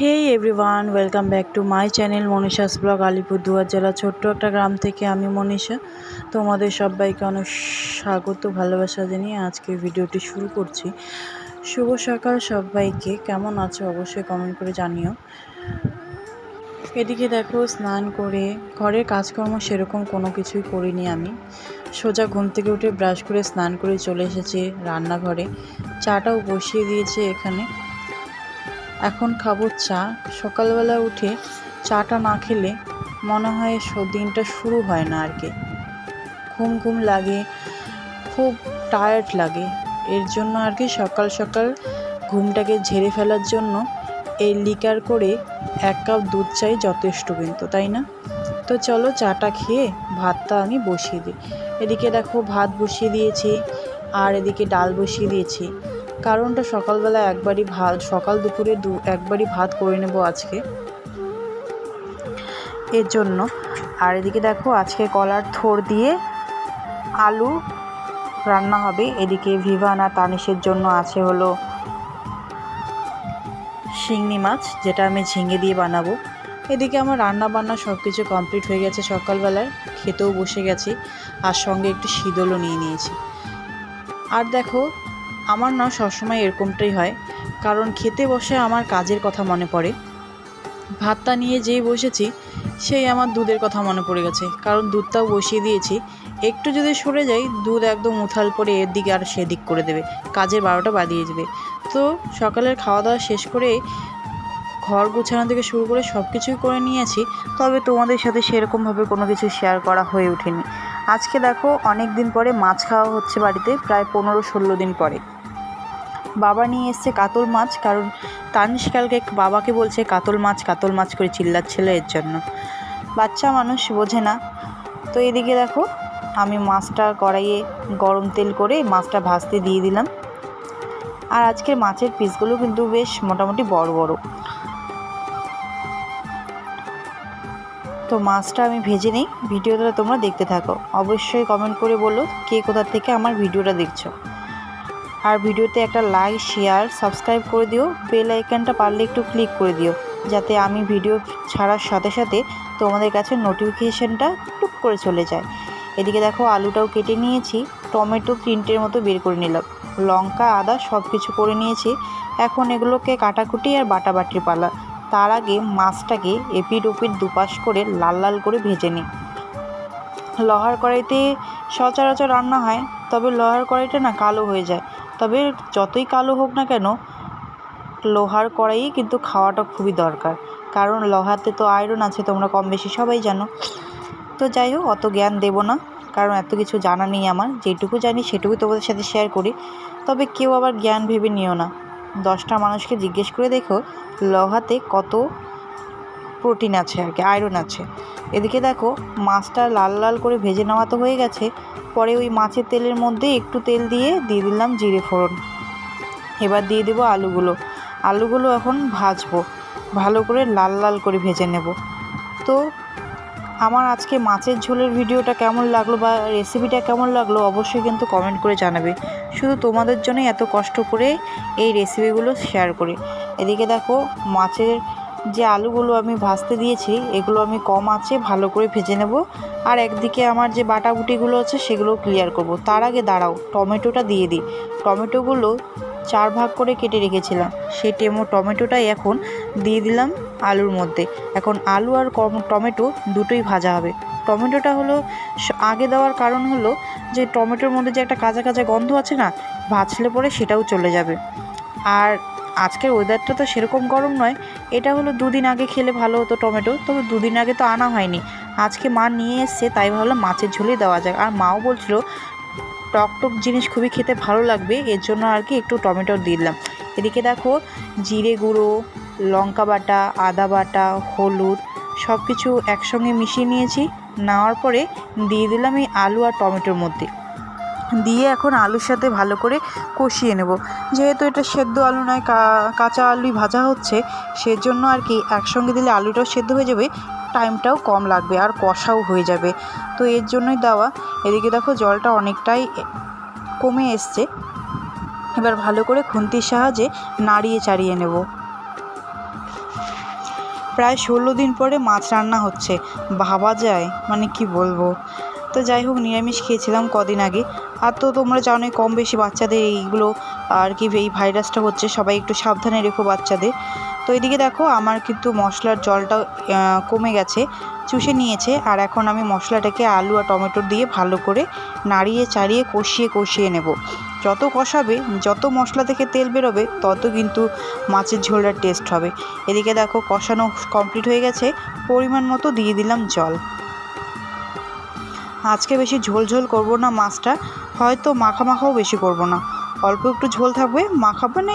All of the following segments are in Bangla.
Hey everyone welcome back to my channel Manisha's blog Alipurduar জেলা, ছোট্ট একটা গ্রাম থেকে আমি মনীষা। তোমাদের সবাইকে অনেক স্বাগত, ভালোবাসা জানিয়ে আজকে ভিডিওটি শুরু করছি। শুভ সকাল সবাইকে, কেমন আছো অবশ্যই কমেন্ট করে জানিও। এদিকে দেখো, স্নান করে ঘরের কাজকর্ম সেরকম কোনো কিছুই করিনি আমি। সোজা ঘুম থেকে উঠে ব্রাশ করে স্নান করে চলে এসেছি রান্নাঘরে। চাটাও বসিয়ে দিয়েছে এখানে। এখন খাব চা। সকালবেলা উঠে চাটা না খেলে মনে হয় দিনটা শুরু হয় না আর কি। ঘুম ঘুম লাগে, খুব টায়ার্ড লাগে। এর জন্য আর কি সকাল সকাল ঘুমটাকে ঝেড়ে ফেলার জন্য এই লিকার করে এক কাপ দুধ চাই যথেষ্ট কিন্তু, তাই না? তো চলো চাটা খেয়ে ভাতটা আমি বসিয়ে দিই। এদিকে দেখো ভাত বসিয়ে দিয়েছি, আর এদিকে ডাল বসিয়ে দিয়েছি। কারণটা সকালবেলা একবারই ভাত, সকাল দুপুরে দু, একবারই ভাত করে নেব আজকে। এর জন্য। আর এদিকে দেখো, আজকে কলার থোর দিয়ে আলু রান্না হবে। এদিকে ভিভান আর তানিশের জন্য আছে হলো শিঙি মাছ, যেটা আমি ঝিঙে দিয়ে বানাবো। এদিকে আমার রান্না বান্না সব কিছু কমপ্লিট হয়ে গেছে সকালবেলায়। খেতেও বসে গেছি। আর সঙ্গে একটু শীতলও নিয়ে নিয়েছি। আর দেখো আমার না সবসময় এরকমটাই হয়, কারণ খেতে বসে আমার কাজের কথা মনে পড়ে। ভাতটা নিয়ে যেই বসেছি, সেই আমার দুধের কথা মনে পড়ে গেছে, কারণ দুধটাও বসিয়ে দিয়েছি। একটু যদি সরে যাই, দুধ একদম উথাল পরে এর দিকে আর সেদিক করে দেবে, কাজের বারোটা বাদিয়ে দেবে তো সকালের খাওয়া দাওয়া শেষ করে ঘর গোছানো থেকে শুরু করে সব কিছুই করে নিয়েছি, তবে তোমাদের সাথে সেরকমভাবে কোনো কিছু শেয়ার করা হয়ে ওঠেনি। আজকে দেখো, অনেক দিন পরে মাছ খাওয়া হচ্ছে বাড়িতে, প্রায় পনেরো ষোলো দিন পরে। বাবা নিয়ে এসছে কাতল মাছ, কারণ তানিশ কালকে বাবাকে বলছে কাতল মাছ কাতল মাছ করে চিল্লাচ্ছিল এর জন্য। বাচ্চা মানুষ বোঝে না। তো এদিকে দেখো, আমি মাছটা কড়াইয়ে গরম তেল করে মাছটা ভাজতে দিয়ে দিলাম। আর আজকের মাছের পিসগুলো কিন্তু বেশ মোটামুটি বড় বড়। তো মাছটা আমি ভেজে নিই। ভিডিওটা তোমরা দেখতে থাকো। অবশ্যই কমেন্ট করে বলো কে কোথা থেকে আমার ভিডিওটা দেখছ। আর ভিডিওতে একটা লাইক শেয়ার সাবস্ক্রাইব করে দিও। বেল আইকনটা পারলে একটু ক্লিক করে দিও। যাতে আমি ভিডিও ছাড়ার সাথে সাথে তোমাদের কাছে নোটিফিকেশানটা টুক করে চলে যায়। এদিকে দেখো আলুটাও কেটে নিয়েছি। টমেটো তিনটের মতো বের করে নিলাম। লঙ্কা, আদা সব কিছু করে নিয়েছি। এখন এগুলোকে কাটাকুটি আর বাটা বাটাবাটির পালা। তার আগে মাছটাকে এপিট ওপিট দুপাশ করে লাল লাল করে ভেজে নিই। লোহার কড়াইতে সচরাচর রান্না হয়, তবে লোহার কড়াইটা না কালো হয়ে যায়। তবে যতই কালো হোক না কেন, লোহার কড়াইয়ে কিন্তু খাওয়াটা খুবই দরকার। কারণ লোহাতে তো আয়রন আছে, তোমরা কম বেশি সবাই জানো। তো যাই হোক, অত জ্ঞান দেবো না, কারণ এত কিছু জানা নেই আমার। যেটুকু জানি সেটুকু তোমাদের সাথে শেয়ার করি। তবে কেউ আবার জ্ঞান ভেবে নিও না। দশটা মানুষকে জিজ্ঞেস করে দেখো, লোহাতে কত প্রোটিন আছে আর কি, আয়রন আছে। এদিকে দেখো, মাছটা লাল লাল করে ভেজে নেওয়া তো হয়ে গেছে, পরে ওই মাছের তেলের মধ্যে একটু তেল দিয়ে দিয়ে দিলাম জিরে ফোড়ন। এবার দিয়ে দেবো আলুগুলো। আলুগুলো এখন ভাজবো, ভালো করে লাল লাল করে ভেজে নেব। তো আমার আজকে মাছের ঝোলের ভিডিওটা কেমন লাগল বা রেসিপিটা কেমন লাগল অবশ্যই কিন্তু কমেন্ট করে জানাবে। শুধু তোমাদের জন্যই এত কষ্ট করে এই রেসিপিগুলো শেয়ার করি। এদিকে দেখো, মাছের যে আলুগুলো আমি ভাজতে দিয়েছি, এগুলো আমি কম আছে, ভালো করে ভেজে নেব। আর একদিকে আমার যে বাটাবুটিগুলো আছে সেগুলো ক্লিয়ার করব। তার আগে দাঁড়াও, টমেটোটা দিয়ে দিই। টমেটোগুলো চার ভাগ করে কেটে রেখেছিলাম। সেই টেমো টমেটোটাই এখন দিয়ে দিলাম আলুর মধ্যে। এখন আলু আর টমেটো দুটোই ভাজা হবে। টমেটোটা হলো আগে দেওয়ার কারণ হলো যে টমেটোর মধ্যে যে একটা কাঁচা কাঁচা গন্ধ আছে না, ভাজলে পরে সেটাও চলে যাবে। আর আজকের ওয়েদারটা তো সেরকম গরম নয়। এটা হলো দুদিন আগে খেলে ভালো হতো টমেটো, তবে দুদিন আগে তো আনা হয়নি। আজকে মা নিয়ে এসছে, তাই ভাবলাম মাছের ঝোলেই দেওয়া যাক। আর মাও বলছিল টক টক জিনিস খুবই খেতে ভালো লাগবে, এর জন্য আর কি একটু টমেটো দিলাম। এদিকে দেখো, জিরে গুঁড়ো, লঙ্কা বাটা, আদা বাটা, হলুদ সব কিছু একসঙ্গে মিশিয়ে নিয়েছি। নেওয়ার পরে দিয়ে দিলাম এই আলু আর টমেটোর মধ্যে। দিয়ে এখন আলুর সাথে ভালো করে কষিয়ে নেব। যেহেতু এটা সেদ্ধ আলু নয় কাঁচা আলুই ভাজা হচ্ছে, সেজন্য আর কি একসঙ্গে দিলে আলুটাও সেদ্ধ হয়ে যাবে টাইমটাও কম লাগবে আর কষাও হয়ে যাবে। তো এর জন্যই দেওয়া। এদিকে দেখো জলটা অনেকটাই কমে এসছে। এবার ভালো করে খুন্তির সাহায্যে নাড়িয়ে চাড়িয়ে নেব। প্রায় ষোলো দিন পরে মাছ রান্না হচ্ছে। ভাবা যায় মানে কি বলব? তো যাই হোক, নিরামিষ খেয়েছিলাম কদিন আগে। আর তো তোমরা জানোই কম বেশি বাচ্চাদের এইগুলো আর কি এই ভাইরাসটা হচ্ছে। সবাই একটু সাবধানে রেখো বাচ্চাদের। তো এদিকে দেখো, আমার কিন্তু মশলার জলটা কমে গেছে, চুষে নিয়েছে, আর এখন আমি মশলাটাকে আলু আর টমেটো দিয়ে ভালো করে নাড়িয়ে চাড়িয়ে কষিয়ে কষিয়ে নেব। যত কষাবে, যত মশলা থেকে তেল বেরোবে, তত কিন্তু মাছের ঝোলটার টেস্ট হবে। এদিকে দেখো, কষানো কমপ্লিট হয়ে গেছে, পরিমাণ মতো দিয়ে দিলাম জল। আজকে বেশি ঝোল ঝোল করব না মাছটা, হয়তো মাখা মাখাও বেশি করব না। অল্প একটু ঝোল থাকবে মাখা মানে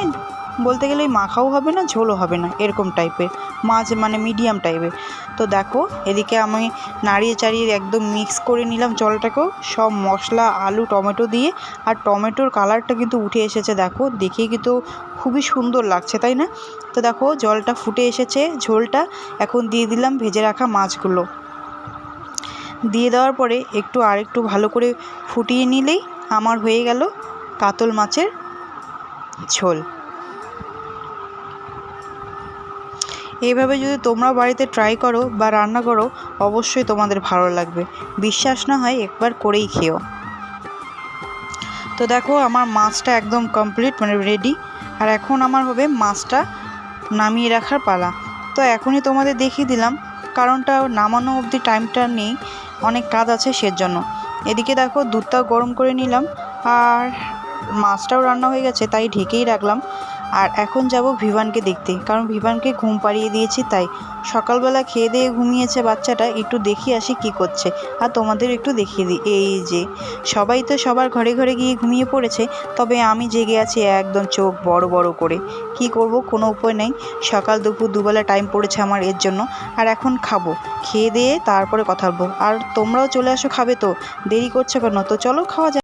বলতে গেলে ওই মাখাও হবে না, ঝোলও হবে না, এরকম টাইপের মাছ মানে মিডিয়াম টাইপের তো দেখো, এদিকে আমি নাড়িয়ে চাড়িয়ে একদম মিক্স করে নিলাম জলটাকেও, সব মশলা, আলু, টমেটো দিয়ে। আর টমেটোর কালারটা কিন্তু উঠে এসেছে, দেখো, দেখে কিন্তু খুবই সুন্দর লাগছে, তাই না? তো দেখো, জলটা ফুটে এসেছে, ঝোলটা। এখন দিয়ে দিলাম ভেজে রাখা মাছগুলো। দিয়ে দেওয়ার পরে একটু আর একটু ভালো করে ফুটিয়ে নিলেই আমার হয়ে গেল কাতল মাছের ঝোল। এইভাবে যদি তোমরা বাড়িতে ট্রাই করো বা রান্না করো, অবশ্যই তোমাদের ভালো লাগবে। বিশ্বাস না হয় একবার করেই খেও। তো দেখো, আমার মাছটা একদম কমপ্লিট মানে রেডি আর এখন আমার হবে মাছটা নামিয়ে রাখার পালা। তো এখনই তোমাদের দেখিয়ে দিলাম, কারণটা নামানো অবধি টাইমটা নেই, অনেক কাজ আছে সেজন্য। এদিকে দেখো, দুধটাও গরম করে নিলাম, আর মাছটাও রান্না হয়ে গেছে, তাই ঢেকেই রাখলাম। আর এখন যাব ভিভানকে দেখতে, কারণ ভিভানকে ঘুম পাড়িয়ে দিয়েছি তাই। সকালবেলা খেয়ে দিয়ে ঘুমিয়েছে বাচ্চাটা, একটু দেখি আসি কি করছে। আর তোমাদের একটু দেখিয়ে দিই, এই যে, সবাই তো সবার ঘরে ঘরে গিয়ে ঘুমিয়ে পড়েছে, তবে আমি জেগে আছি একদম চোখ বড় বড় করে। কি করব, কোনো উপায় নেই। সকাল দুপুর দুবেলা টাইম পড়েছে আমার এর জন্য, আর এখন খাব। খেয়ে দিয়ে তারপরে কথা বলব। আর তোমরাও চলে আসো, খাবে তো? দেরি করছে কেন? তো চলো, খাওয়া যাক।